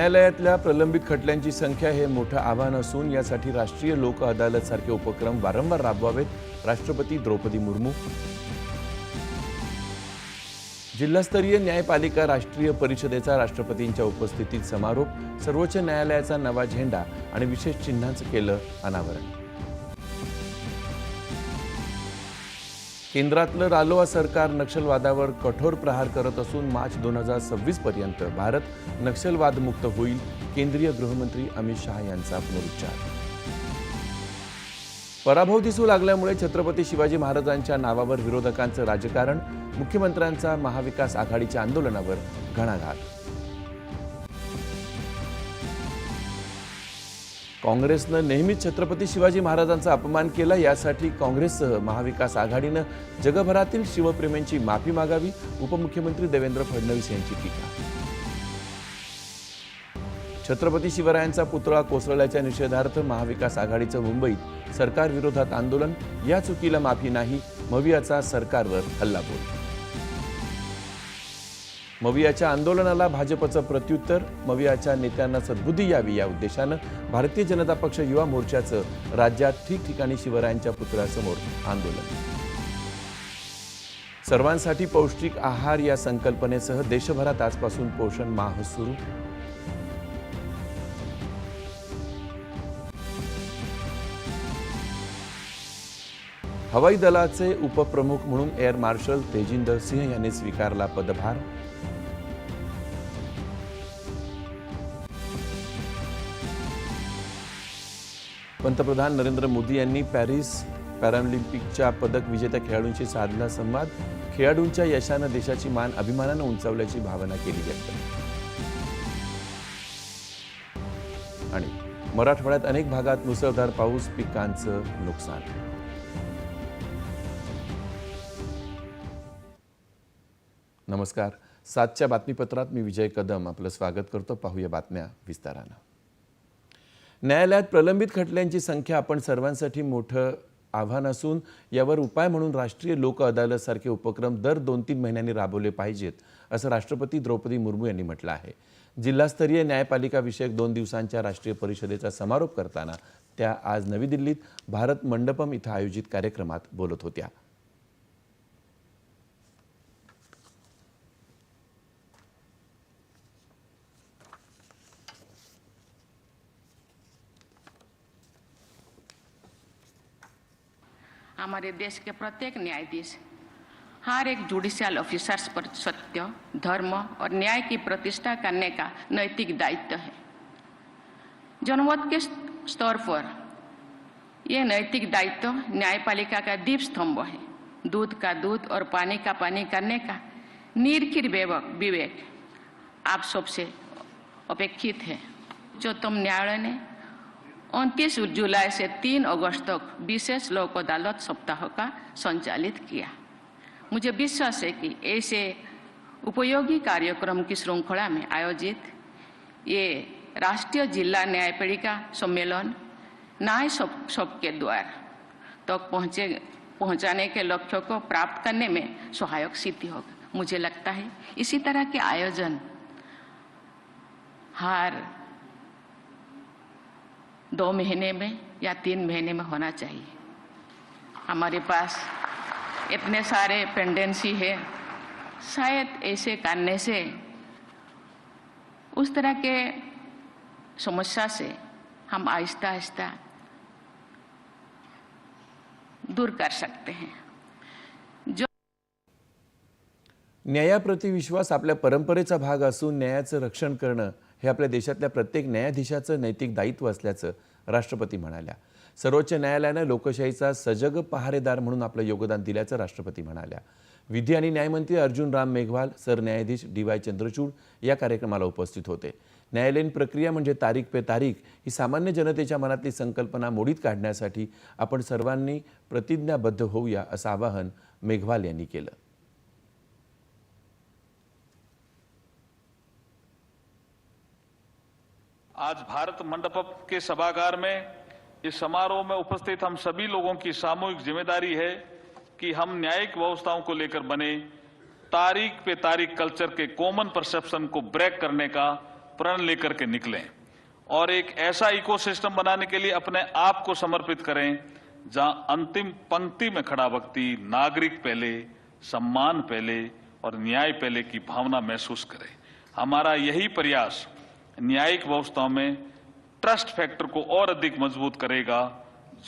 न्यायालयातल्या प्रलंबित खटल्यांची संख्या हे मोठं आव्हान असून यासाठी राष्ट्रीय लोक अदालत सारखे उपक्रम वारंवार राबवावेत. राष्ट्रपती द्रौपदी मुर्मू. जिल्हास्तरीय न्यायपालिका राष्ट्रीय परिषदेचा राष्ट्रपतींच्या उपस्थितीत समारोप. सर्वोच्च न्यायालयाचा नवा झेंडा आणि विशेष चिन्हांचं केलं अनावरण. केंद्रातलं रालोआ सरकार नक्षलवादावर कठोर प्रहार करत असून मार्च दोन हजार सव्वीस पर्यंत भारत नक्षलवादमुक्त होईल केंद्रीय गृहमंत्री अमित शहा यांचा पुनरुच्चार. पराभव दिसू लागल्यामुळे छत्रपती शिवाजी महाराजांच्या नावावर विरोधकांचं राजकारण मुख्यमंत्र्यांचा महाविकास आघाडीच्या आंदोलनावर घणाघात. काँग्रेसनं नेहमीच छत्रपती शिवाजी महाराजांचा अपमान केला यासाठी काँग्रेससह महाविकास आघाडीनं जगभरातील शिवप्रेमींची माफी मागावी उपमुख्यमंत्री देवेंद्र फडणवीस यांची टीका. छत्रपती शिवरायांचा पुतळा कोसळल्याच्या निषेधार्थ महाविकास आघाडीचं मुंबईत सरकारविरोधात आंदोलन या चुकीला माफी नाही मवियाचा सरकारवर हल्लाबोल. मवियाच्या आंदोलनाला भाजपचं प्रत्युत्तर मवियाच्या नेत्यांना सद्बुद्धी यावी या उद्देशानं भारतीय जनता पक्ष युवा मोर्चाचं राज्यात ठिकठिकाणी शिवरायांच्या पुतळ्यासमोर आंदोलन. सर्वांसाठी पौष्टिक आहार या संकल्पनेसह देशभरात आजपासून पोषण माह सुरू. हवाई दलाचे उपप्रमुख म्हणून एअर मार्शल तेजिंदर सिंह यांनी स्वीकारला पदभार. पंतप्रधान नरेंद्र मोदी यांनी पॅरिस पॅरालिम्पिकच्या पदक विजेत्या खेळाडूंशी साधला संवाद. खेळाडूंच्या यशानं देशाची मान अभिमानानं उंचावल्याची भावना केली व्यक्त. आणि मराठवाड्यात अनेक भागात मुसळधार पाऊस पिकांचं नुकसान. नमस्कार. सातच्या बातमीपत्रात मी विजय कदम. आपलं स्वागत करतो. पाहूया बातम्या विस्तारानं. न्यायालयात प्रलंबित खटल्यांची संख्या आपण सर्वांसाठी मोठं आव्हान असून यावर उपाय म्हणून राष्ट्रीय लोक अदालतसारखे उपक्रम दर दोन तीन महिन्यांनी राबवले पाहिजेत असं राष्ट्रपती द्रौपदी मुर्मू यांनी म्हटलं आहे. जिल्हास्तरीय न्यायपालिका विषयक दोन दिवसांच्या राष्ट्रीय परिषदेचा समारोप करताना त्या आज नवी दिल्लीत भारत मंडपम इथं आयोजित कार्यक्रमात बोलत होत्या. हमारे देश के प्रत्येक न्यायाधीश, हर एक जुडिशियल ऑफिसर्स पर सत्य, धर्म और न्याय की प्रतिष्ठा करने का नैतिक दायित्व है। जनमत के स्तर पर यह नैतिक दायित्व न्यायपालिका का दीप स्तंभ है। दूध का दूध और पानी का पानी करने का निर्खिर विवेक आप सबसे अपेक्षित है। उच्चतम न्यायालय ने 29 जुलाई से 3 अगस्त तक विशेष लोक अदालत सप्ताह का संचालित किया। मुझे विश्वास है कि ऐसे उपयोगी कार्यक्रम की श्रृंखला में आयोजित ये राष्ट्रीय जिला न्यायपालिका सम्मेलन न्याय सब, सबके द्वार तक पहुँचे, पहुँचाने के लक्ष्य को प्राप्त करने में सहायक सिद्धि होगा मुझे लगता है इसी तरह के आयोजन हर दो महीने में या तीन महीने में होना चाहिए। हमारे पास इतने सारे पेंडेंसी है। शायद ऐसे करने से उस तरह के समस्या से हम आहिस्ता आहिस्ता दूर कर सकते हैं। जो न्यायाप्रती विश्वास आपल्या परंपरेचा भाग असून न्यायाचं रक्षण करणं हे आपल्या देशातल्या प्रत्येक न्यायाधीशाचं नैतिक दायित्व असल्याचं राष्ट्रपती म्हणाल्या. सर्वोच्च न्यायालयानं लोकशाहीचा सजग पहारेदार म्हणून आपलं योगदान दिल्याचं राष्ट्रपती म्हणाल्या. विधी आणि न्यायमंत्री अर्जुन राम मेघवाल सरन्यायाधीश डी वाय चंद्रचूड या कार्यक्रमाला उपस्थित होते. न्यायालयीन प्रक्रिया म्हणजे तारीख पे तारीख ही सामान्य जनतेच्या मनातली संकल्पना मोडीत काढण्यासाठी आपण सर्वांनी प्रतिज्ञाबद्ध होऊया असं आवाहन मेघवाल यांनी केलं. आज भारत मंडपम के सभागार में, इस समारोह में उपस्थित हम सभी लोगों की सामूहिक ज़िम्मेदारी है कि हम न्यायिक व्यवस्थाओं को लेकर बने, तारीख पे तारीख कल्चर के कॉमन परसेप्शन को ब्रेक करने का प्रण लेकर के निकलें और एक ऐसा इकोसिस्टम बनाने के लिए अपने आप को समर्पित करें, जहाँ अंतिम पंक्ति में खड़ा व्यक्ति नागरिक पहले, सम्मान पहले और न्याय पहले की भावना महसूस करे। हमारा यही प्रयास न्यायिक व्यवस्था में ट्रस्ट फैक्टर को और अधिक मजबूत करेगा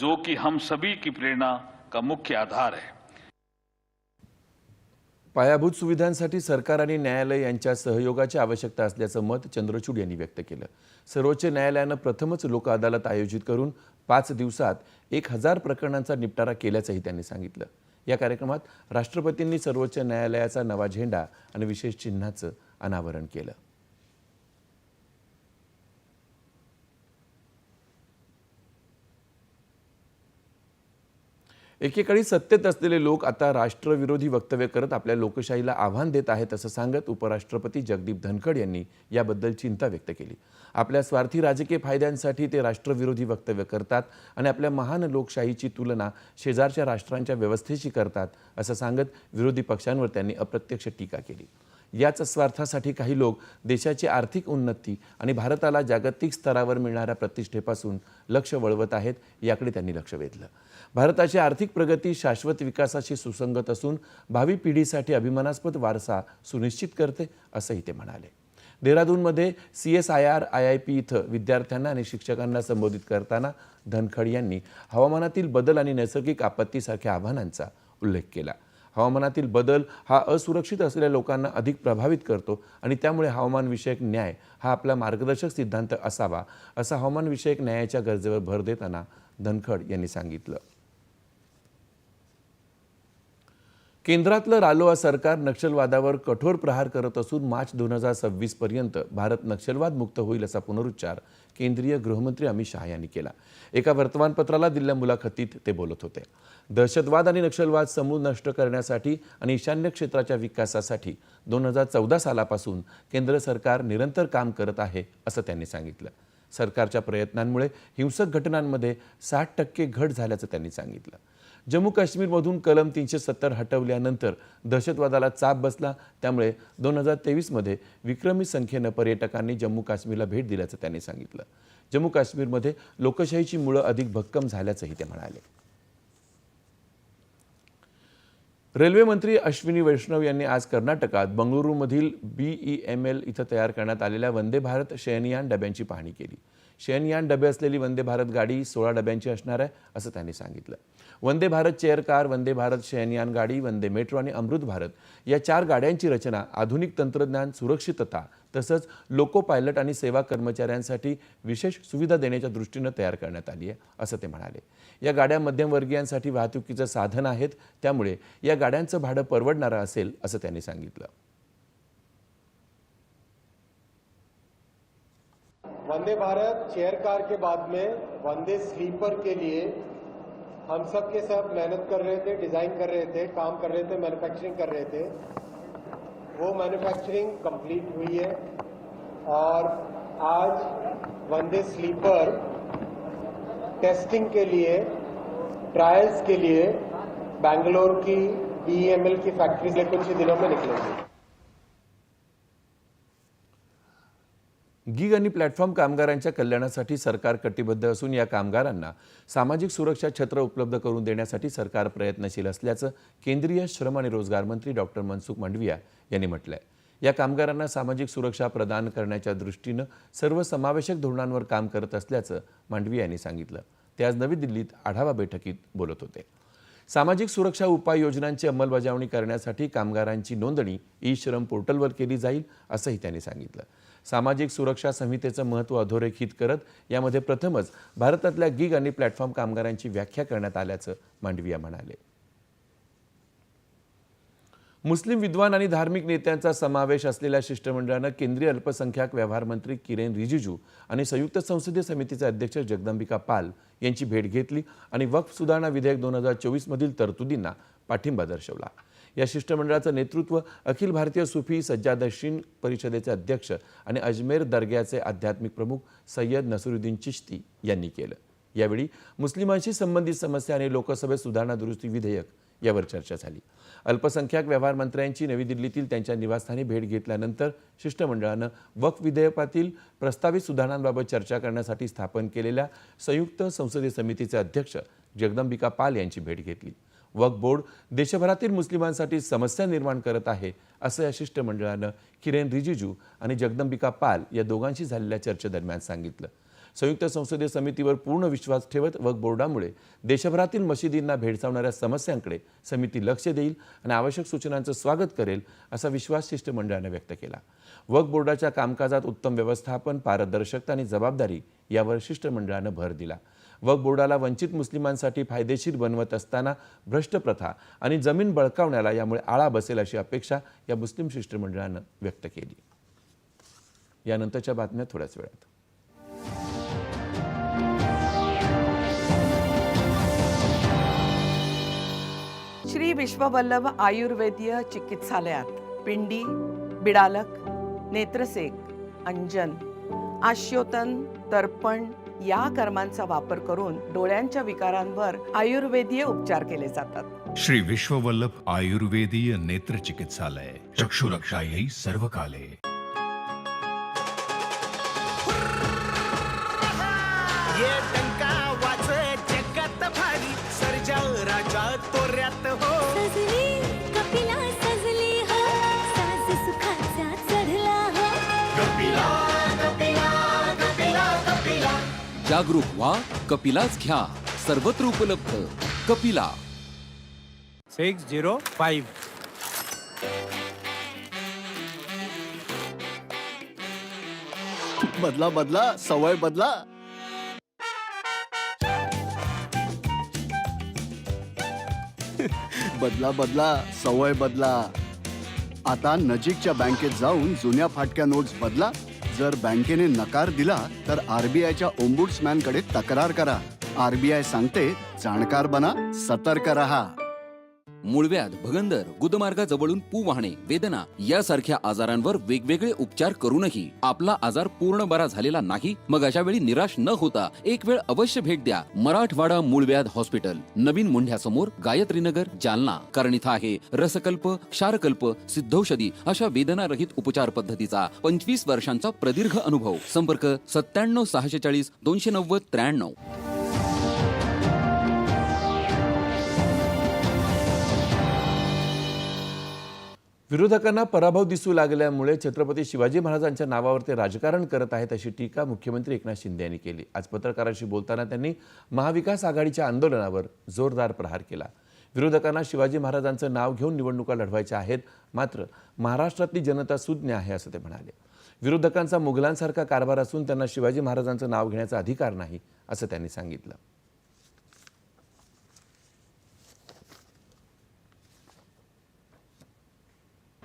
जो कि हम सभी की प्रेरणा का मुख्य आधार है। पायाभूत सुविधांसाठी सरकार आणि न्यायालय यांच्या सहयोगाची आवश्यकता असल्याचं मत चंद्रचूड यांनी व्यक्त केलं. सर्वोच्च न्यायालयानं प्रथमच लोक अदालत आयोजित करून पाच दिवसात एक हजार प्रकरणांचा निपटारा केल्याचंही त्यांनी सांगितलं. या कार्यक्रमात राष्ट्रपतींनी सर्वोच्च न्यायालयाचा नवा झेंडा आणि विशेष चिन्हाचं अनावरण केलं. एकेकाळी सत्तेत असलेले लोक आता राष्ट्रविरोधी वक्तव्य करत आपल्या लोकशाहीला आव्हान देत आहेत असं सांगत उपराष्ट्रपती जगदीप धनखड यांनी याबद्दल चिंता व्यक्त केली. आपल्या स्वार्थी राजकीय फायद्यांसाठी ते राष्ट्रविरोधी वक्तव्य करतात आणि आपल्या महान लोकशाहीची तुलना शेजारच्या राष्ट्रांच्या व्यवस्थेशी करतात असं सांगत विरोधी पक्षांवर त्यांनी अप्रत्यक्ष टीका केली. याच स्वार्थासाठी काही लोक देशाची आर्थिक उन्नती आणि भारताला जागतिक स्तरावर मिळणाऱ्या प्रतिष्ठेपासून लक्ष वळवत आहेत याकडे त्यांनी लक्ष वेधलं. भारताची आर्थिक प्रगती शाश्वत विकासाशी सुसंगत असून भावी पिढीसाठी अभिमानास्पद वारसा सुनिश्चित करते असंही ते म्हणाले. देहरादूनमध्ये C S I R I I P इथं विद्यार्थ्यांना आणि शिक्षकांना संबोधित करताना धनखड यांनी हवामानातील बदल आणि नैसर्गिक आपत्तीसारख्या आव्हानांचा उल्लेख केला. हवामानातील बदल हा असुरक्षित असलेल्या लोकांना अधिक प्रभावित करतो आणि त्यामुळे हवामानविषयक न्याय हा आपला मार्गदर्शक सिद्धांत असावा असा हवामानविषयक न्यायाच्या गरजेवर भर देताना धनखड यांनी सांगितलं. केंद्रातलं रालोआ सरकार नक्षलवादावर कठोर प्रहार करत असून मार्च दोन हजार सव्वीस पर्यंत भारत नक्षलवाद मुक्त होईल असा पुनरुच्चार केंद्रीय गृहमंत्री अमित शहा यांनी केला. एका वर्तमानपत्राला दिलेल्या मुलाखतीत ते बोलत होते. दहशतवाद आणि नक्षलवाद समूळ नष्ट करण्यासाठी आणि ईशान्य क्षेत्राच्या विकासासाठी दोन हजार चौदा सालापासून केंद्र सरकार निरंतर काम करत आहे असं त्यांनी सांगितलं. सरकारच्या प्रयत्नांमुळे हिंसक घटनांमध्ये साठ टक्के घट झाल्याचं त्यांनी सांगितलं. जम्मू काश्मीरमधून कलम तीनशे सत्तर हटवल्यानंतर दहशतवादाला चाप बसला. त्यामुळे दोन हजार तेवीसमध्ये विक्रमी संख्येनं पर्यटकांनी जम्मू काश्मीरला भेट दिल्याचं त्यांनी सांगितलं. जम्मू काश्मीरमध्ये लोकशाहीची मुळं अधिक भक्कम झाल्याचंही ते म्हणाले. रेल्वे मंत्री अश्विनी वैष्णव यांनी आज कर्नाटकात बंगळुरूमधील बीई एम एल इथं तयार करण्यात आलेल्या वंदे भारत शयनयान डब्यांची पाहणी केली. शयनयान डबे असलेली वंदे भारत गाडी सोळा डब्यांची असणार आहे असं त्यांनी सांगितलं. वंदे भारत चेअर कार वंदे भारत शयनयान गाडी वंदे मेट्रो आणि अमृत भारत या चार गाड्यांची रचना आधुनिक तंत्रज्ञान सुरक्षितता तसंच लोको पायलट आणि सेवा कर्मचाऱ्यांसाठी विशेष सुविधा देण्याच्या दृष्टीनं तयार करण्यात आली आहे असं ते म्हणाले. या गाड्या मध्यमवर्गीयांसाठी वाहतुकीचं साधन आहेत त्यामुळे या गाड्यांचं भाडं परवडणारं असेल असं त्यांनी सांगितलं. वंदे भारत, चेयर कार के बाद में वंदे स्लीपर के लिए हम सब के सब मेहनत कर रहे थे, डिज़ाइन कर रहे थे, काम कर रहे थे मैन्युफैक्चरिंग कर रहे थे। वो मैन्युफैक्चरिंग कंप्लीट हुई है। और आज वंदे स्लीपर टेस्टिंग के लिए ट्रायल्स के लिए बैंगलोर की बीएमएल की फैक्ट्री से कुछ ही दिनों में निकलेंगे। गिग आणि प्लॅटफॉर्म कामगारांच्या कल्याणासाठी सरकार कटिबद्ध असून या कामगारांना सामाजिक सुरक्षा छत्र उपलब्ध करून देण्यासाठी सरकार प्रयत्नशील असल्याचं केंद्रीय श्रम आणि रोजगार मंत्री डॉक्टर मनसुख मांडविया यांनी म्हटलंय. या कामगारांना सामाजिक सुरक्षा प्रदान करण्याच्या दृष्टीनं सर्व समावेशक धोरणांवर काम करत असल्याचं मांडविया यांनी सांगितलं. ते आज नवी दिल्लीत आढावा बैठकीत बोलत होते. सामाजिक सुरक्षा उपाययोजनांची अंमलबजावणी करण्यासाठी कामगारांची नोंदणी ई श्रम पोर्टलवर केली जाईल असंही त्यांनी सांगितलं. सामाजिक सुरक्षा संहितेचं महत्त्व अधोरेखित करत यामध्ये प्रथमच भारतातल्या गिग आणि प्लॅटफॉर्म कामगारांची व्याख्या करण्यात आल्याचं मांडविया म्हणाले. मुस्लिम विद्वान आणि धार्मिक नेत्यांचा समावेश असलेल्या शिष्टमंडळानं केंद्रीय अल्पसंख्याक व्यवहार मंत्री किरेन रिजिजू आणि संयुक्त संसदीय समितीचे अध्यक्ष जगदंबिका पाल यांची भेट घेतली आणि वक्फ सुधारणा विधेयक दोन हजार चोवीसमधील तरतुदींना पाठिंबा दर्शवला. या शिष्टमंडळाचं नेतृत्व अखिल भारतीय सुफी सज्जादशीन परिषदेचे अध्यक्ष आणि अजमेर दर्ग्याचे आध्यात्मिक प्रमुख सय्यद नसरुद्दीन चिश्ती यांनी केलं. यावेळी मुस्लिमांशी संबंधित समस्या आणि लोकसभेत सुधारणा दुरुस्ती विधेयक यावर चर्चा झाली. अल्पसंख्याक व्यवहार मंत्र्यांची नवी दिल्लीतील त्यांच्या निवासस्थानी भेट घेतल्यानंतर शिष्टमंडळानं वक्फ विधेयकातील प्रस्तावित सुधारणांबाबत चर्चा करण्यासाठी स्थापन केलेल्या संयुक्त संसदीय समितीचे अध्यक्ष जगदंबिका पाल यांची भेट घेतली. वक्फ बोर्ड देशभरातील मुस्लिमांसाठी समस्या निर्माण करत आहे असं या शिष्टमंडळानं किरेन रिजिजू आणि जगदंबिका पाल या दोघांशी झालेल्या चर्चेदरम्यान सांगितलं. संयुक्त संसदीय समितीवर पूर्ण विश्वास ठेवत वक्फ बोर्डामुळे देशभरातील मशिदींना भेडसावणाऱ्या समस्यांकडे समिती लक्ष देईल आणि आवश्यक सूचनांचं स्वागत करेल असा विश्वास शिष्टमंडळानं व्यक्त केला. वक्फ बोर्डाच्या कामकाजात उत्तम व्यवस्थापन पारदर्शकता आणि जबाबदारी यावर शिष्टमंडळानं भर दिला. वक्फ बोर्डाला वंचित मुस्लिमांसाठी फायदेशीर बनवत असताना भ्रष्ट प्रथा आणि जमीन बळकावण्याला यामुळे आळा बसेल अशी अपेक्षा या मुस्लिम शिष्टमंडळानं व्यक्त केली. यानंतरच्या बातम्या थोड्याच वेळात. श्री विश्ववल्लभ आयुर्वेदीय चिकित्सालयात पिंडी बिडालक नेत्रसेक अंजन आश्योतन तर्पण या कर्मांचा वापर करून डोळ्यांच्या विकारांवर आयुर्वेदीय उपचार केले जातात. श्री विश्ववल्लभ आयुर्वेदीय नेत्र चिकित्सालय चक्षुरक्षायै सर्व काले जागरूक व्हा कपिलाच घ्या. सर्वत्र उपलब्ध. कपिला. Six zero five. बदला बदला सवय बदला. बदला बदला सवय बदला. आता नजीकच्या बँकेत जाऊन जुन्या फाटक्या नोट्स बदला. जर बँकेने नकार दिला तर आरबीआयच्या ओम्बुड्समॅनकडे तक्रार करा. आरबीआय सांगते जाणकार बना सतर्क रहा. मूळव्याध भगंदर गुदमार्गाजवळून पू वाहणे वेदना यासारख्या आजारांवर वेगवेगळे उपचार करूनही आपला आजार पूर्ण बरा झालेला नाही मग अशा वेळी निराश न होता एक वेळ अवश्य भेट द्या. मराठवाडा मूळव्याध हॉस्पिटल नवीन मुंढ्यासमोर गायत्रीनगर जालना. कारण इथं आहे रसकल्प क्षारकल्प सिद्धौषधी अशा वेदनारहित उपचार पद्धतीचा पंचवीस वर्षांचा प्रदीर्घ अनुभव. संपर्क सत्त्याण्णव सहाशे चाळीस दोनशे नव्वद त्र्याण्णव. विरोधकांना पराभव दिसू लागल्यामुळे छत्रपती शिवाजी महाराजांच्या नावावर ते राजकारण करत आहेत अशी टीका मुख्यमंत्री एकनाथ शिंदे यांनी केली. आज पत्रकारांशी बोलताना त्यांनी महाविकास आघाडीच्या आंदोलनावर जोरदार प्रहार केला. विरोधकांना शिवाजी महाराजांचं नाव घेऊन निवडणुका लढवायच्या आहेत मात्र महाराष्ट्रातली जनता सुज्ञ आहे असं ते म्हणाले. विरोधकांचा मुघलांसारखा कारभार असून त्यांना शिवाजी महाराजांचं नाव घेण्याचा अधिकार नाही असं त्यांनी सांगितलं.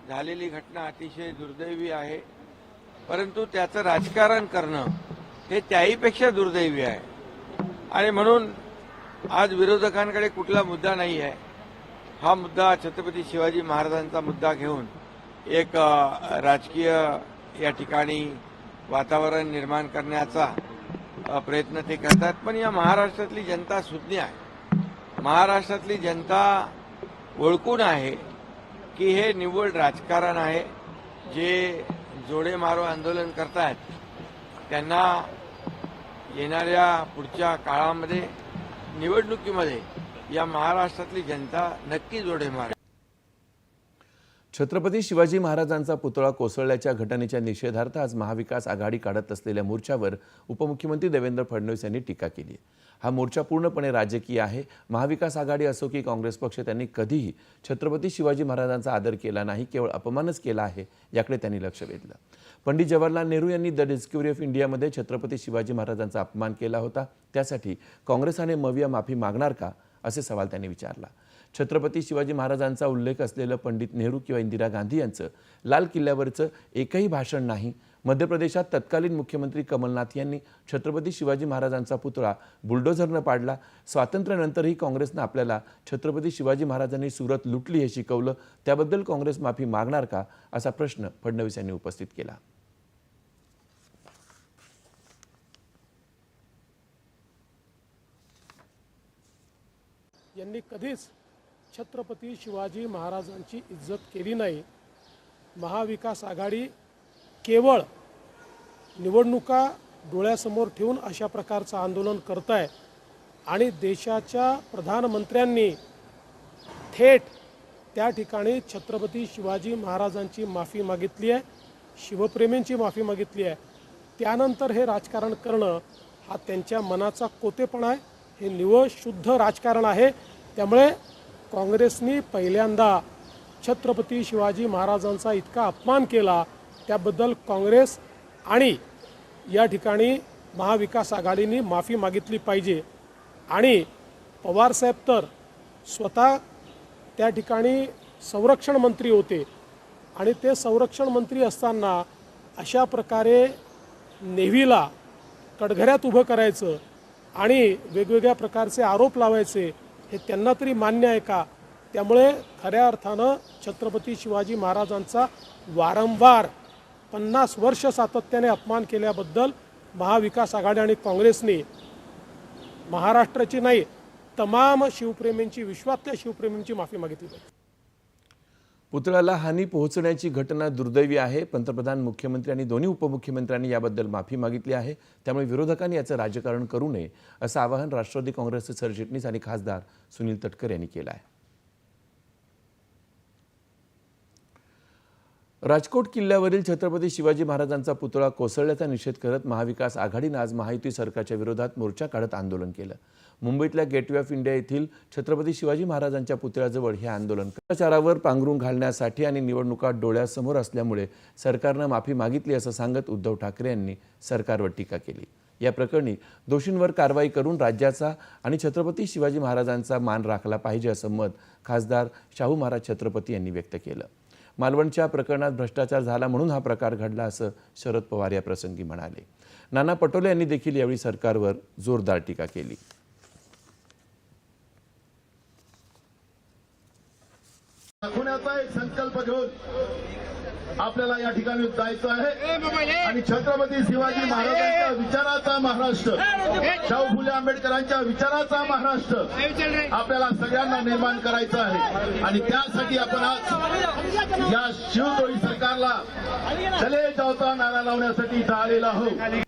झालेली घटना अतिशय दुर्दैवी आहे. परंतु त्याचं राजकारण करणं हे त्याहीपेक्षा दुर्दैवी आहे. आणि म्हणून आज विरोधकांकडे कुठला मुद्दा नाही आहे हा मुद्दा छत्रपती शिवाजी महाराजांचा मुद्दा घेऊन एक राजकीय या ठिकाणी वातावरण निर्माण करण्याचा प्रयत्न ते करतात. पण या महाराष्ट्रातली जनता सुज्ञ आहे. महाराष्ट्रातली जनता ओळखून आहे. की हे निव्वळ राजकारण आहे. जे जोडे मारो आंदोलन करतात त्यांना येणाऱ्या पुढच्या काळामध्ये निवडणुकीमध्ये या महाराष्ट्रातली जनता नक्की जोडे मारेल. छत्रपती शिवाजी महाराजांचा पुतळा कोसळल्याच्या घटनेच्या निषेधार्थ आज महाविकास आघाडी काढत असलेल्या मोर्चावर उपमुख्यमंत्री देवेंद्र फडणवीस यांनी टीका केली आहे. हा मोर्चा पूर्णपणे राजकीय आहे. महाविकास आघाडी असो की काँग्रेस पक्ष त्यांनी कधीही छत्रपती शिवाजी महाराजांचा आदर केला नाही केवळ अपमानच केला आहे याकडे त्यांनी लक्ष वेधलं. पंडित जवाहरलाल नेहरू यांनी द डिस्कवरी ऑफ इंडियामध्ये छत्रपती शिवाजी महाराजांचा अपमान केला होता. त्यासाठी काँग्रेसाने मविया माफी मागणार का? असे सवाल त्यांनी विचारला. छत्रपती शिवाजी महाराजांचा उल्लेख असलेलं पंडित नेहरू किंवा इंदिरा गांधी यांचं लाल किल्ल्यावरचं एकही भाषण नाही. मध्य प्रदेशात तत्कालीन मुख्यमंत्री कमलनाथ यांनी छत्रपती शिवाजी महाराजांचा पुतळा बुलडोझरनं पाडला. स्वातंत्र्यानंतरही काँग्रेसनं आपल्याला छत्रपती शिवाजी महाराजांनी सुरत लुटली हे शिकवलं. त्याबद्दल काँग्रेस माफी मागणार का? असा प्रश्न फडणवीस यांनी उपस्थित केला. यांनी कधीच छत्रपती शिवाजी महाराजांची इज्जत केली नाही. महाविकास आघाडी केवळ निवडणुका डोळ्यासमोर ठेवून अशा प्रकारचं आंदोलन करत आहे आणि देशाच्या प्रधानमंत्र्यांनी थेट त्या ठिकाणी छत्रपती शिवाजी महाराजांची माफी मागितली आहे शिवप्रेमींची माफी मागितली आहे. त्यानंतर हे राजकारण करणं हा त्यांच्या मनाचा कोतेपणा आहे. हे निवळ शुद्ध राजकारण आहे. त्यामुळे काँग्रेसनी पहिल्यांदा छत्रपती शिवाजी महाराजांचा इतका अपमान केला. त्याबद्दल काँग्रेस आणि या ठिकाणी महाविकास आघाडीने माफी मागितली पाहिजे. आणि पवारसाहेब तर स्वतः त्या ठिकाणी संरक्षण मंत्री होते. आणि ते संरक्षण मंत्री असताना अशा प्रकारे नेव्हीला कडघऱ्यात उभं करायचं आणि वेगवेगळ्या प्रकारचे आरोप लावायचे हे त्यांना तरी मान्य आहे का? त्यामुळे खऱ्या अर्थानं छत्रपती शिवाजी महाराजांचा वारंवार पन्नास वर्ष सातत्याने अपमान केल्याबद्दल महाविकास आघाडी आणि काँग्रेसने महाराष्ट्राची नाही तमाम शिवप्रेमींची विश्वातल्या शिवप्रेमींची माफी मागितली पाहिजे. पुतळ्याला हानी पोहोचण्याची घटना दुर्दैवी आहे. पंतप्रधान मुख्यमंत्री आणि दोन्ही उपमुख्यमंत्र्यांनी याबद्दल माफी मागितली आहे. त्यामुळे विरोधकांनी याचं राजकारण करू नये असं आवाहन राष्ट्रवादी काँग्रेसचे सरचिटणीस आणि खासदार सुनील तटकर यांनी केलं आहे. राजकोट किल्ल्यावरील छत्रपती शिवाजी महाराजांचा पुतळा कोसळल्याचा निषेध करत महाविकास आघाडीनं आज महायुती सरकारच्या विरोधात मोर्चा काढत आंदोलन केलं. मुंबईतल्या गेटवे ऑफ इंडिया येथील छत्रपती शिवाजी महाराजांच्या पुतळ्याजवळ हे आंदोलन प्रचारावर पांघरून घालण्यासाठी आणि निवडणुका डोळ्यासमोर असल्यामुळे सरकारनं माफी मागितली असं सांगत उद्धव ठाकरे यांनी सरकारवर टीका केली. या प्रकरणी दोषींवर कारवाई करून राज्याचा आणि छत्रपती शिवाजी महाराजांचा मान राखला पाहिजे असं मत खासदार शाहू महाराज छत्रपती यांनी व्यक्त केलं. मालवणच्या प्रकरणात भ्रष्टाचार झाला म्हणून हा प्रकार घडला असं शरद पवार या प्रसंगी म्हणाले. नाना पटोले यांनी देखील यावेळी सरकारवर जोरदार टीका केली. दाखवण्याचा एक संकल्प घेऊन आपल्याला या ठिकाणी जायचं आहे. आणि छत्रपती शिवाजी महाराजांच्या विचाराचा महाराष्ट्र. शाहू फुले आंबेडकरांच्या विचाराचा महाराष्ट्र. आपल्याला सगळ्यांना निर्माण करायचा आहे. आणि त्यासाठी आपण आज या शिवतोळी सरकारला चले जावचा नारा लावण्यासाठी इथं आलेलो आहोत.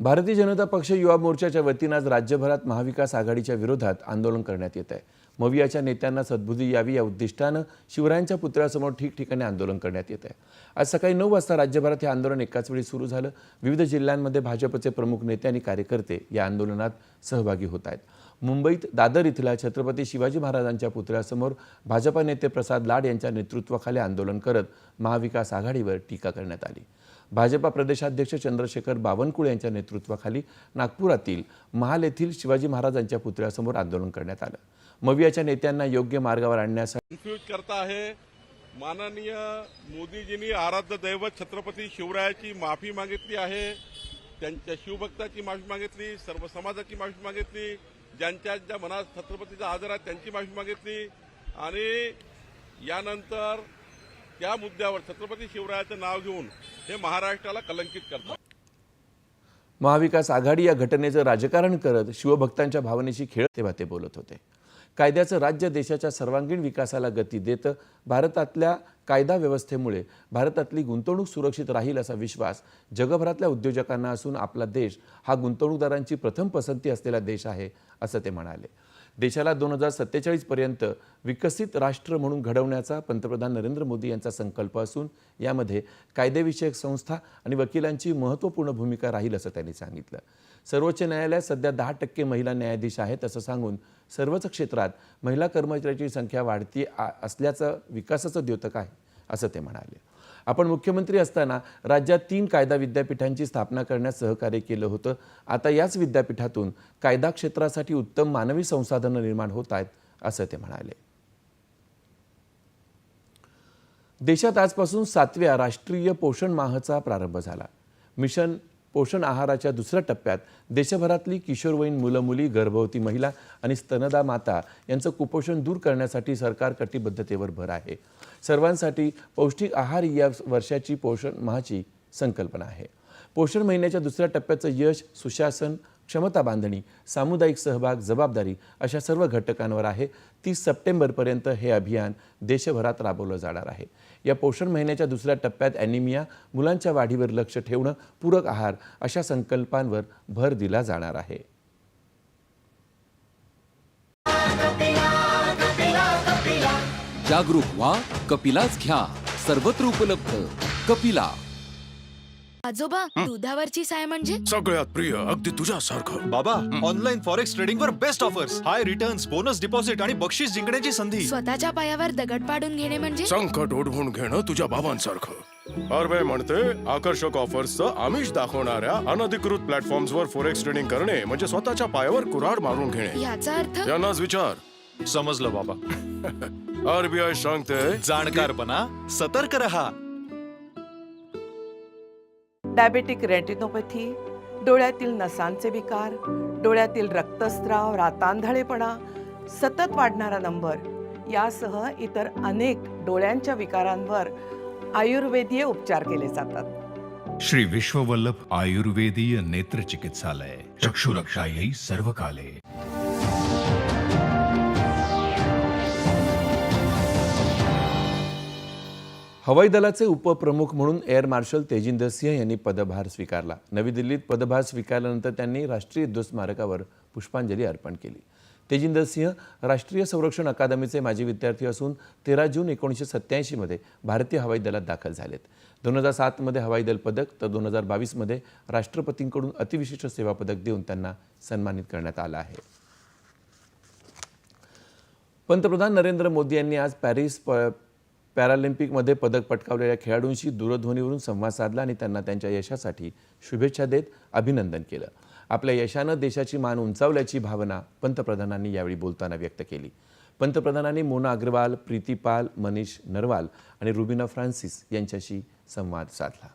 भारतीय जनता पक्ष युवा मोर्चाच्या वतीनं आज राज्यभरात महाविकास आघाडीच्या विरोधात आंदोलन करण्यात येत आहे. मवियाच्या नेत्यांना सद्बुद्धी यावी या उद्दिष्टानं शिवरायांच्या पुतळ्यासमोर ठिकठिकाणी आंदोलन करण्यात येत आहे. आज सकाळी नऊ वाजता राज्यभरात हे आंदोलन एकाच वेळी सुरू झालं. विविध जिल्ह्यांमध्ये भाजपचे प्रमुख नेते आणि कार्यकर्ते या आंदोलनात सहभागी होत आहेत. मुंबईत दादर इथल्या छत्रपती शिवाजी महाराजांच्या पुतळ्यासमोर भाजपा नेते प्रसाद लाड यांच्या नेतृत्वाखाली आंदोलन करत महाविकास आघाडीवर टीका करण्यात आली. भाजपा प्रदेशाध्यक्ष चंद्रशेखर बावनकुळे यांच्या नेतृत्वाखाली नागपुरातील महाल येथील शिवाजी महाराजांच्या पुतळ्यासमोर आंदोलन करण्यात आलं. मवियाच्या नेत्यांना योग्य मार्गावर आणण्यासाठी कन्फ्यूज करता आहे. माननीय मोदीजींनी आराध्य दैवत छत्रपती शिवरायाची माफी मागितली आहे. त्यांच्या शिवभक्ताची माफी मागितली सर्व समाजाची माफी मागितली ज्यांच्या ज्या मनात छत्रपतीचा आदर आहे त्यांची माफी मागितली. आणि यानंतर त्या मुद्द्यावर छत्रपती शिवरायाचं नाव घेऊन हे महाराष्ट्राला कलंकित करतात. महाविकास आघाडी या घटनेचं राजकारण करत शिवभक्तांच्या भावनेशी खेळ तेव्हा ते बोलत होते. कायद्याचं राज्य देशाच्या सर्वांगीण विकासाला गती देतं. भारतातल्या कायदा व्यवस्थेमुळे भारतातली गुंतवणूक सुरक्षित राहील असा विश्वास जगभरातल्या उद्योजकांना असून आपला देश हा गुंतवणूकदारांची प्रथम पसंती असलेला देश आहे असं ते म्हणाले. देशाला दोन हजार सत्तेचाळीसपर्यंत विकसित राष्ट्र म्हणून घडवण्याचा पंतप्रधान नरेंद्र मोदी यांचा संकल्प असून यामध्ये कायदेविषयक संस्था आणि वकिलांची महत्त्वपूर्ण भूमिका राहील असं त्यांनी सांगितलं. सर्वोच्च न्यायालयात सध्या दहा टक्के महिला न्यायाधीश आहेत असं सांगून सर्वच क्षेत्रात महिला कर्मचाऱ्याची संख्या वाढती आ- असल्याचं विकासाचं द्योतक आहे असं ते म्हणाले. आपण मुख्यमंत्री असताना राज्यात तीन कायदा विद्यापीठांची स्थापना करण्यास सहकार्य केलं होतं. आता याच विद्यापीठातून कायदा क्षेत्रासाठी उत्तम मानवी संसाधनं निर्माण होत आहेत असं ते म्हणाले. देशात आजपासून सातव्या राष्ट्रीय पोषण माहचा प्रारंभ झाला. मिशन पोषण आहाराच्या दुसऱ्या टप्प्यात देशभरातली किशोरवयीन मुलं मुली गर्भवती महिला आणि स्तनदा माता यांचं कुपोषण दूर करण्यासाठी सरकार कटिबद्धतेवर भर आहे. सर्वांसाठी पौष्टिक आहार या वर्षाची पोषण माहाची संकल्पना आहे. पोषण महिन्याच्या दुसऱ्या टप्प्याचं यश सुशासन क्षमता बांधणी सामुदायिक सहभाग जबाबदारी अशा सर्व घटकांवर आहे. तीस सप्टेंबरपर्यंत हे अभियान देशभरात राबवलं जाणार आहे. या पोषण महिन्याच्या दुसऱ्या टप्प्यात ॲनिमिया मुलांच्या वाढीवर लक्ष ठेवणं पूरक आहार अशा संकल्पांवर भर दिला जाणार आहे. जागरूक व्हा कपिलाच घ्या. सर्वत्र उपलब्ध कपिला. आजोबा दुधावरची साय म्हणजे? सगळ्यात प्रिय अगदी तुझ्यासारखं. बाबा ऑनलाईन फॉरेक्स ट्रेडिंग वर best offers high returns bonus deposit आणि बक्षीस जिंकण्याची संधी. स्वतःच्या पायावर दगड पाडून घेणे म्हणजे? संकट ओढवून घेणं तुझ्या बाबांसारखं. अरबे म्हणते आकर्षक ऑफर्सचं आमिष दाखवणाऱ्या अनधिकृत प्लॅटफॉर्म्स वर फोरेक्स ट्रेडिंग करणे म्हणजे स्वतःच्या पायावर कुऱ्हाड मारून घेणे. याचा अर्थ? यांनाच विचार. समजलं बाबा. आरबीआय सांगते जाणकार बना सतर्क रहा. डायबेटिक रेटिनोपॅथी डोळ्यातील नसांचे विकार डोळ्यातील रक्तस्राव रातांधळेपणा सतत वाढणारा नंबर यासह इतर अनेक डोळ्यांच्या विकारांवर आयुर्वेदीय उपचार केले जातात. श्री विश्ववल्लभ आयुर्वेदीय नेत्र चिकित्सालय चक्षुरक्षा येई सर्व काले हवाई दलाचे उपप्रमुख म्हणून एअर मार्शल तेजिंदर सिंह यांनी पदभार स्वीकारला. नवी दिल्लीत पदभार स्वीकारल्यानंतर त्यांनी राष्ट्रीय युद्ध स्मारकावर पुष्पांजली अर्पण केली. तेजिंदर सिंह राष्ट्रीय संरक्षण अकादमीचे माजी विद्यार्थी असून तेरा जून एकोणीसशे सत्त्याऐंशीमध्ये भारतीय हवाई दलात दाखल झालेत. दोन हजार सातमध्ये हवाई दल पदक तर दोन हजार बावीसमध्ये राष्ट्रपतींकडून अतिविशिष्ट सेवा पदक देऊन त्यांना सन्मानित करण्यात आलं आहे. पंतप्रधान नरेंद्र मोदी यांनी आज पॅरिस प पॅरालिम्पिकमध्ये पदक पटकावलेल्या खेळाडूंशी दूरध्वनीवरून संवाद साधला आणि त्यांना त्यांच्या यशासाठी शुभेच्छा देत अभिनंदन केलं. आपल्या यशानं देशाची मान उंचावल्याची भावना पंतप्रधानांनी यावेळी बोलताना व्यक्त केली. पंतप्रधानांनी मोना अग्रवाल प्रीती पाल मनीष नरवाल आणि रुबिना फ्रान्सिस यांच्याशी संवाद साधला.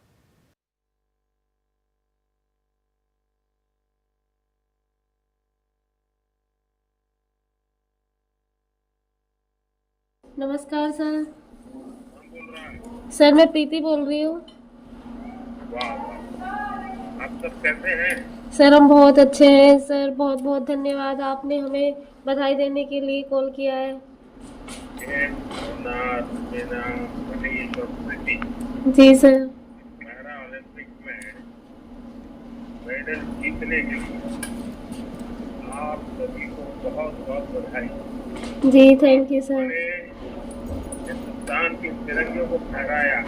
नमस्कार सर. सर, मैं प्रीति बोल रही हूँ। सर, हम बहुत अच्छे हैं। सर, बहुत बहुत धन्यवाद। आपने हमें बधाई देने के लिए कॉल किया है। जी, सर। मेडल जीतने के लिए आप सभी को बहुत बहुत बधाई जी थैंक यू सर हिंदुस्तान के तिरंगे को फहराया।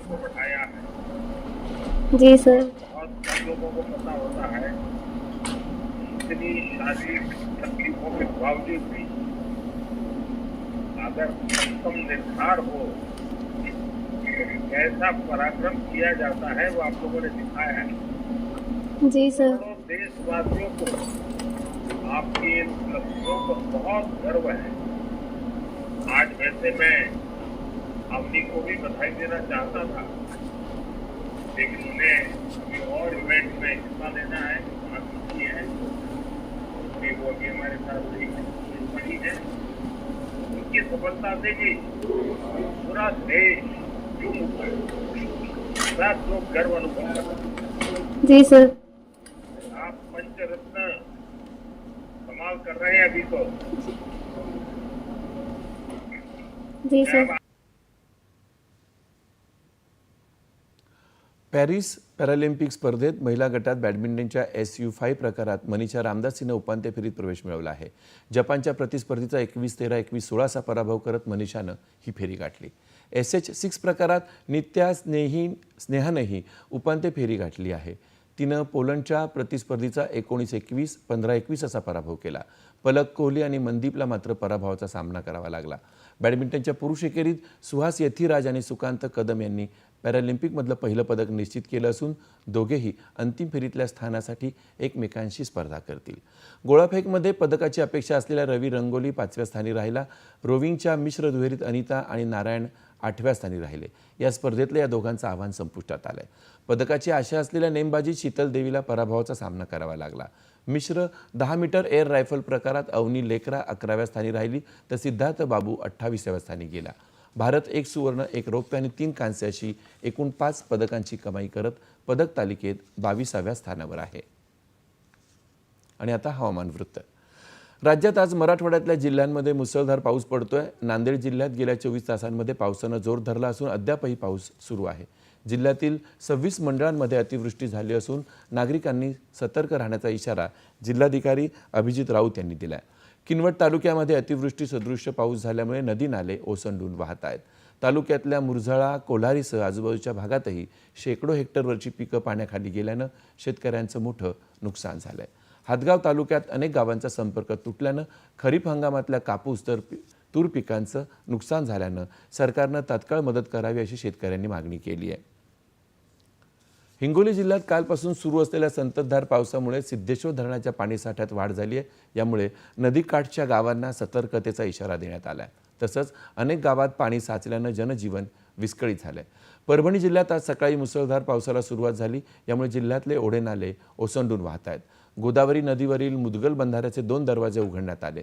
की बढ़ाया है। जी सर। बहुत कम लोगों को पता होता है इतनी शारीरिक तकलीफों के बावजूद भी अगर उत्तम निर्धार हो कैसा पराक्रम किया जाता है वो आप लोगों ने दिखाया है। जी सर। देशवासियों को आपकी इन उपलब्धियों पर बहुत गर्व है। वैसे मैं अवनी को भी बधाई देना चाहता था लेकिन उन्हें अभी और इवेंट में हिस्सा लेना है बाकी है। इसलिए वो अभी हमारे साथ नहीं है है। उनकी सफलता से भी पूरा देश झूम उठा है। लोग गर्व अनुभव कर हैं। जी सर। आप पंचरत्न कमाल कर रहे हैं अभी तो। जी सर। पॅरिस पॅरालिम्पिक स्पर्धेत महिला गटात बॅडमिंटनच्या एस यू फाय प्रकारात मनीषा रामदास हिनं उपांत्य फेरीत प्रवेश मिळवला आहे. जपानच्या प्रतिस्पर्धीचा एकवीस तेरा एकवीस सोळा असा पराभव करत मनीषानं ही फेरी गाठली. एस एच सिक्स प्रकारात नित्या स्नेही स्नेहानंही उपांत्य फेरी गाठली आहे. तिनं पोलंडच्या प्रतिस्पर्धीचा एकोणीस एकवीस पंधरा एकवीस असा पराभव केला. पलक कोहली आणि मनदीपला मात्र पराभवाचा सामना करावा लागला. बॅडमिंटनच्या पुरुष एकेरीत सुहास यथीराज आणि सुकांत कदम यांनी पॅरालिम्पिकमधलं पहिलं पदक निश्चित केलं असून दोघेही अंतिम फेरीतल्या स्थानासाठी एकमेकांशी स्पर्धा करतील. गोळाफेकमध्ये पदकाची अपेक्षा असलेल्या रवी रंगोली पाचव्या स्थानी राहिला. रोविंगच्या मिश्र दुहेरीत अनिता आणि नारायण आठव्या स्थानी राहिले. या स्पर्धेतलं या दोघांचं आव्हान संपुष्टात आलंय. पदकाची आशा असलेल्या नेमबाजी शीतल देवीला पराभवाचा सामना करावा लागला. मिश्र दहा मीटर एअर रायफल प्रकारात अवनी लेकरा अकराव्या स्थानी राहिली तर सिद्धार्थ बाबू अठ्ठावीसाव्या स्थानी गेला. भारत एक सुवर्ण एक रौप्य आणि तीन कांस्य अशी एकूण पाच पदकांची कमाई करत पदक तालिकेत बावीसाव्या स्थानावर आहे. आणि आता हवामान वृत्त. राज्यात आज मराठवाड्यातल्या जिल्ह्यांमध्ये मुसळधार पाऊस पडतोय. नांदेड जिल्ह्यात गेल्या चोवीस तासांमध्ये पावसानं जोर धरला असून अद्यापही पाऊस सुरू आहे. जिल्ह्यातील सव्वीस मंडळांमध्ये अतिवृष्टी झाली असून नागरिकांनी सतर्क राहण्याचा इशारा जिल्हाधिकारी अभिजित राऊत यांनी दिलाय. किनवट तालुक्यामध्ये अतिवृष्टी सदृश्य पाऊस झाल्यामुळे नदी नाले ओसंडून वाहत आहेत. तालुक्यातल्या मुरझाळा कोल्हारीसह आजूबाजूच्या भागातही शेकडो हेक्टरवरची पिकं पाण्याखाली गेल्यानं शेतकऱ्यांचं मोठं नुकसान झालं आहे हातगाव तालुक्यात अनेक गावांचा संपर्क तुटल्यानं खरीप हंगामातल्या कापूस तर तूर पिकांचं नुकसान झाल्यानं सरकारनं तात्काळ मदत करावी अशी शेतकऱ्यांनी मागणी केली आहे. हिंगोली जिल्ह्यात कालपासून सुरू असलेल्या संततधार पावसामुळे सिद्धेश्वर धरणाच्या पाणीसाठ्यात वाढ झाली आहे. यामुळे नदीकाठच्या गावांना सतर्कतेचा इशारा देण्यात आला आहे तसंच अनेक गावात पाणी साचल्यानं जनजीवन विस्कळीत झालंय. परभणी जिल्ह्यात आज सकाळी मुसळधार पावसाला सुरुवात झाली. यामुळे जिल्ह्यातले ओढे नाले ओसंडून वाहत आहेत. गोदावरी नदीवरील मुदगल बंधाऱ्याचे दोन दरवाजे उघडण्यात आले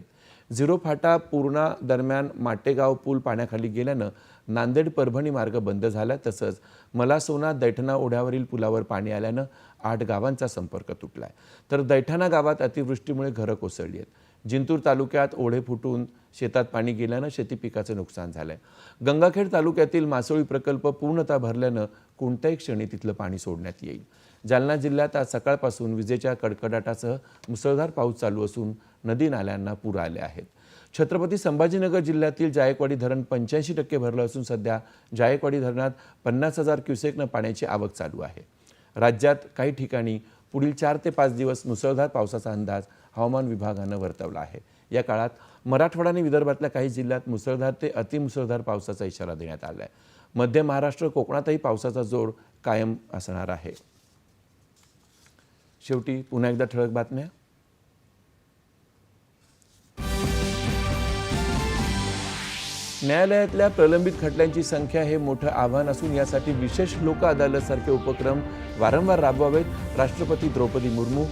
झिरो फाटा पूर्णा दरम्यान माटेगाव पूल पाण्याखाली गेल्यानं नांदेड परभणी मार्ग बंद झाला. तसंच मलासोना दैठणा ओढ्यावरील पुलावर पाणी आल्यानं आठ गावांचा संपर्क तुटलाय. तर दैठाणा गावात अतिवृष्टीमुळे घरं कोसळली आहेत. जिंतूर तालुक्यात ओढे फुटून शेतात पाणी गेल्यानं शेती पिकाचं नुकसान झालंय. गंगाखेड तालुक्यातील मासोळी प्रकल्प पूर्णतः भरल्यानं कोणत्याही क्षणी तिथलं पाणी सोडण्यात येईल. जालना जिल्ह्यात आज सकाळपासून विजेच्या कडकडाटासह मुसळधार पाऊस चालू असून नदी नाल्यांना पूर आले आहेत. छत्रपती संभाजीनगर जिल्ह्यातील जायकवाडी धरण पंच्याऐंशी टक्के भरलं असून सध्या जायकवाडी धरणात पन्नास हजार क्युसेकनं पाण्याची आवक चालू आहे. राज्यात काही ठिकाणी पुढील चार ते पाच दिवस मुसळधार पावसाचा अंदाज हवामान विभागानं वर्तवला आहे. या काळात मराठवाडा आणि विदर्भातल्या काही जिल्ह्यात मुसळधार ते अतिमुसळधार पावसाचा इशारा देण्यात आला आहे मध्य महाराष्ट्र कोकणातही पावसाचा जोर कायम असणार आहे. शेवटी पुन्हा एकदा ठळक बातम्या. न्यायालयातल्या प्रलंबित खटल्यांची संख्या हे मोठं आव्हान असून यासाठी विशेष लोक अदालतसारखे उपक्रम वारंवार राबवावेत राष्ट्रपती द्रौपदी मुर्मू.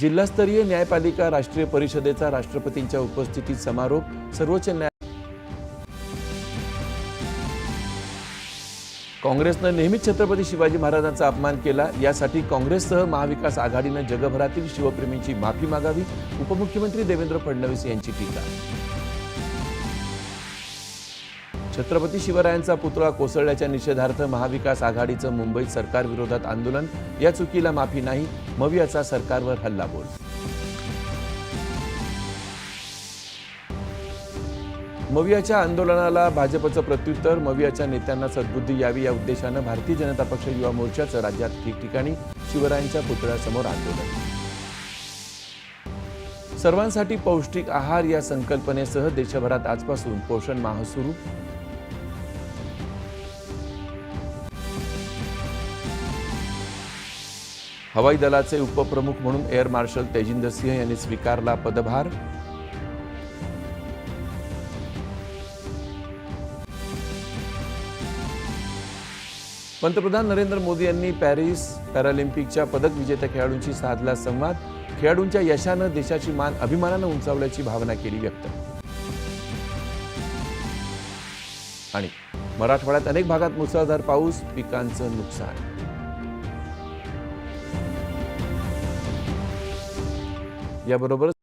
जिल्हास्तरीय न्यायपालिका राष्ट्रीय परिषदेचा राष्ट्रपतींच्या उपस्थितीत समारोप सर्वोच्च न्याय काँग्रेसनं नेहमीच छत्रपती शिवाजी महाराजांचा अपमान केला. यासाठी काँग्रेससह महाविकास आघाडीनं जगभरातील शिवप्रेमींची माफी मागावी. उपमुख्यमंत्री देवेंद्र फडणवीस यांची टीका. छत्रपती शिवरायांचा पुतळा कोसळल्याच्या निषेधार्थ महाविकास आघाडीचं मुंबईत सरकारविरोधात आंदोलन. या चुकीला माफी नाही. मवियाचा सरकारवर हल्लाबोल. मवियाच्या आंदोलनाला भाजपचं प्रत्युत्तर मवियाच्या नेत्यांना सद्बुद्धी यावी या उद्देशानं भारतीय जनता पक्ष युवा मोर्चाचं राज्यात ठिकठिकाणी शिवरायांच्या पुतळ्यासमोर आंदोलन. सर्वांसाठी पौष्टिक आहार या संकल्पनेसह देशभरात आजपासून पोषण माह सुरू. हवाई दलाचे उपप्रमुख म्हणून एअर मार्शल तेजिंदर सिंह यांनी स्वीकारला पदभार. पंतप्रधान नरेंद्र मोदी यांनी पॅरिस पॅरालिम्पिकच्या पदक विजेत्या खेळाडूंशी साधला संवाद. खेळाडूंच्या यशानं देशाची मान अभिमानानं उंचावल्याची भावना केली व्यक्त. आणि मराठवाड्यात अनेक भागात मुसळधार पाऊस पिकांचं नुकसान. याबरोबरच